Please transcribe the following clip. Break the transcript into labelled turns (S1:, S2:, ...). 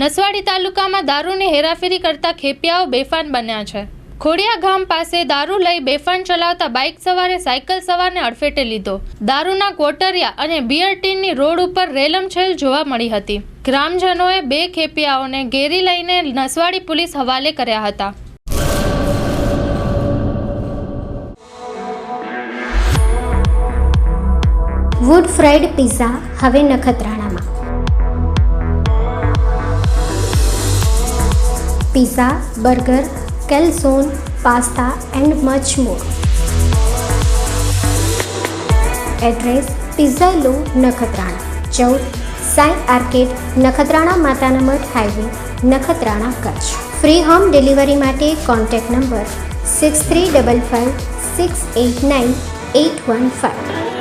S1: નસવાડી તાલુકામાં દારૂની હેરાફેરી કરતા ખેપિયાઓ બેફાન બન્યા છે. ખોડિયા ગામ પાસે દારૂ લઈ બેફાન ચલાવતા બાઇક સવારે સાયકલ સવારને અડફેટે લીધો. દારૂના કોટરિયા અને બિયર ટીનની રોડ ઉપર રેલમછેલ જોવા મળી હતી. ગ્રામજનોએ બે ખેપિયાઓને ઘેરી લઈને નસવાડી પોલીસ હવાલે કર્યા હતા.
S2: વુડ ફ્રાઈડ પિઝા હવે નખત્રાણામાં pizza, burger calzone pasta and much more. Address pizza લો નખત્રાણા, ચૌદ સાઈ આર્કેડ, નખત્રાણા માતાના મઠ highway, Nakhatrana Kutch. Free home delivery માટે contact number six three double five six eight nine eight one five